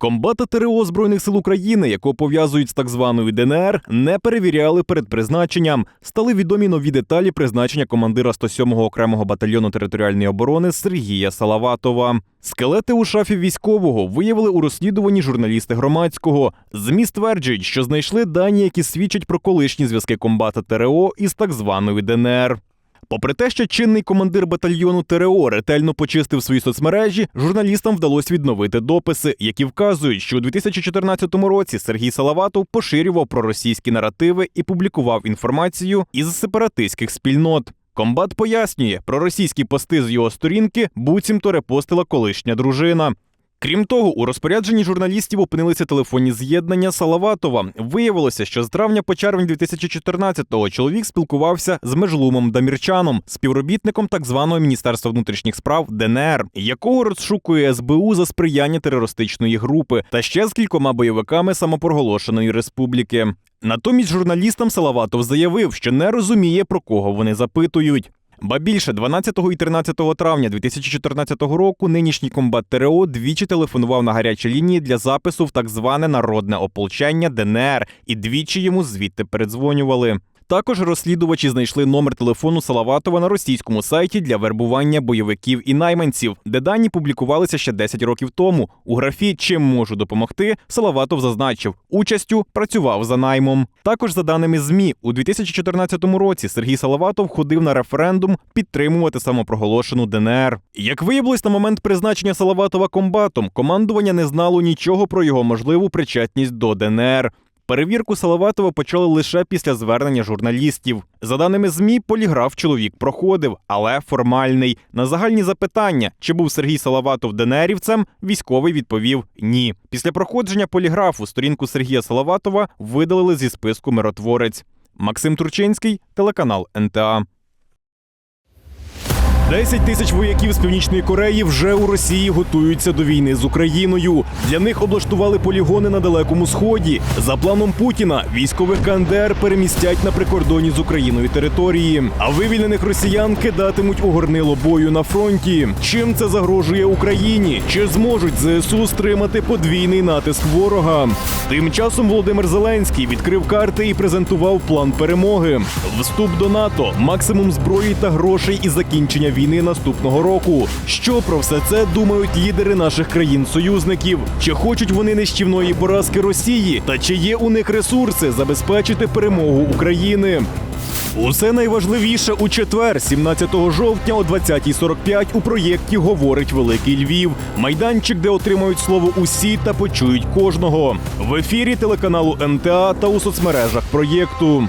Комбата ТРО Збройних сил України, якого пов'язують з так званою ДНР, не перевіряли перед призначенням. Стали відомі нові деталі призначення командира 107-го окремого батальйону територіальної оборони Сергія Салаватова. Скелети у шафі військового виявили у розслідуванні журналісти громадського. ЗМІ стверджують, що знайшли дані, які свідчать про колишні зв'язки комбата ТРО із так званою ДНР. Попри те, що чинний командир батальйону ТРО ретельно почистив свої соцмережі, журналістам вдалося відновити дописи, які вказують, що у 2014 році Сергій Салаватов поширював проросійські наративи і публікував інформацію із сепаратистських спільнот. Комбат пояснює, проросійські пости з його сторінки буцімто репостила колишня дружина. Крім того, у розпорядженні журналістів опинилися телефонні з'єднання Салаватова. Виявилося, що з травня по червень 2014-го чоловік спілкувався з Межлумом Дамірчаном, співробітником так званого Міністерства внутрішніх справ ДНР, якого розшукує СБУ за сприяння терористичної групи та ще з кількома бойовиками самопроголошеної республіки. Натомість журналістам Салаватов заявив, що не розуміє, про кого вони запитують. Ба більше 12 і 13 травня 2014 року нинішній комбат ТРО двічі телефонував на гарячі лінії для запису в так зване народне ополчення ДНР, і двічі йому звідти передзвонювали. Також розслідувачі знайшли номер телефону Салаватова на російському сайті для вербування бойовиків і найманців, де дані публікувалися ще 10 років тому. У графі Чим можу допомогти Салаватов зазначив, участю працював за наймом. Також за даними ЗМІ, у 2014 році Сергій Салаватов ходив на референдум підтримувати самопроголошену ДНР. Як виявилось на момент призначення Салаватова комбатом, командування не знало нічого про його можливу причетність до ДНР. Перевірку Салаватова почали лише після звернення журналістів. За даними ЗМІ, поліграф чоловік проходив, але формальний. На загальні запитання, чи був Сергій Салаватов денерівцем, військовий відповів ні. Після проходження поліграфу сторінку Сергія Салаватова видалили зі списку миротворець. Максим Турчинський, телеканал НТА. 10 тисяч вояків з північної Кореї вже у Росії готуються до війни з Україною. Для них облаштували полігони на далекому сході. За планом Путіна військових КНДР перемістять на прикордоні з Україною території. А вивільнених росіян кидатимуть у горнило бою на фронті. Чим це загрожує Україні? Чи зможуть ЗСУ стримати подвійний натиск ворога? Тим часом Володимир Зеленський відкрив карти і презентував план перемоги. Вступ до НАТО, максимум зброї та грошей і закінчення війни наступного року. Що про все це думають лідери наших країн-союзників? Чи хочуть вони нищівної поразки Росії? Та чи є у них ресурси забезпечити перемогу України? Усе найважливіше у четвер, 17 жовтня о 20.45 у проєкті говорить Великий Львів. Майданчик, де отримають слово усі та почують кожного. В ефірі телеканалу НТА та у соцмережах проєкту.